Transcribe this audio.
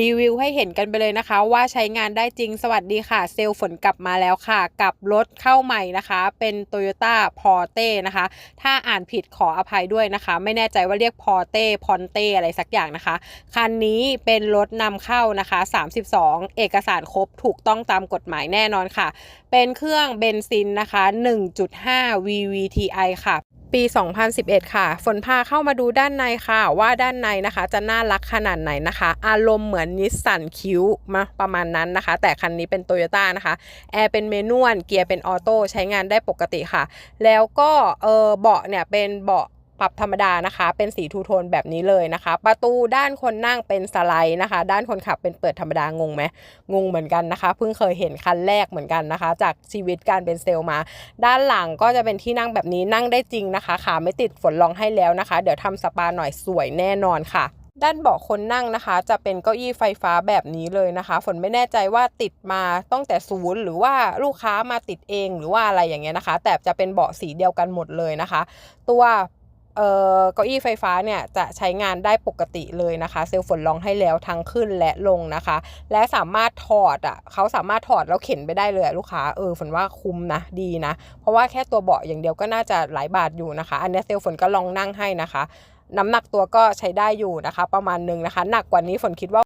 รีวิวให้เห็นกันไปเลยนะคะ ว่าใช้งานได้จริงสวัสดีค่ะ เซลลฝนกลับมาแล้วค่ะ กับรถเข้าใหม่นะคะ เป็น Toyota p o r t e นะคะ ถ้าอ่านผิดขออภัยด้วยนะคะ ไม่แน่ใจว่าเรียก p o r t e p o n t e อะไรสักอย่างนะคะ คันนี้เป็นรถนำเข้านะคะ 32 เอกสารครบถูกต้องตามกฎหมายแน่นอนค่ะ เป็นเครื่องเบนซินนะคะ 1.5 VVTi ค่ะ ปี 2011 ค่ะ ฝนพาเข้ามาดูด้านในค่ะ ว่าด้านในนะคะ จะน่ารักขนาดไหนนะคะ อารมณ์เหมือนนิสสันคิวมาประมาณนั้นนะคะ แต่คันนี้เป็นโตโยต้านะคะ แอร์เป็นเมนวลเกียร์เป็นออโต้ใช้งานได้ปกติค่ะ แล้วก็เออเบาะเนี่ยเป็นเบาะ ปรับธรรมดานะคะ เป็นสีทูโทนแบบนี้เลยนะคะ ประตูด้านคนนั่งเป็นสไลด์นะคะ ด้านคนขับเป็นเปิดธรรมดางงไหมงงเหมือนกันนะคะ เพิ่งเคยเห็นคันแรกเหมือนกันนะคะ จากชีวิตการเป็นเซลล์มา ด้านหลังก็จะเป็นที่นั่งแบบนี้นั่งได้จริงนะคะขาไม่ติดฝนลองให้แล้วนะคะ เดี๋ยวทำสปาหน่อยสวยแน่นอนค่ะด้านเบาะคนนั่งนะคะ จะเป็นเก้าอี้ไฟฟ้าแบบนี้เลยนะคะ ฝนไม่แน่ใจว่าติดมาตั้งแต่ศูนย์หรือว่าลูกค้ามาติดเองหรือว่าอะไรอย่างเงี้ยนะคะ แต่จะเป็นเบาะสีเดียวกันหมดเลยนะคะ ตัว เก้าอี้ไฟฟ้าเนี่ยจะใช้งานได้ปกติเลยนะคะ เซลล์ฝนลองให้แล้วทั้งขึ้นและลงนะคะ และสามารถถอดอะเขาสามารถถอดแล้วเข็นไปได้เลยลูกค้าเออฝนว่าคุ้มนะดีนะ เพราะว่าแค่ตัวเบาะอย่างเดียวก็น่าจะหลายบาทอยู่นะคะ อันนี้เซลล์ฝนก็ลองนั่งให้นะคะ น้ำหนักตัวก็ใช้ได้อยู่นะคะ ประมาณหนึงนะคะ หนักกว่านี้ฝนคิดว่า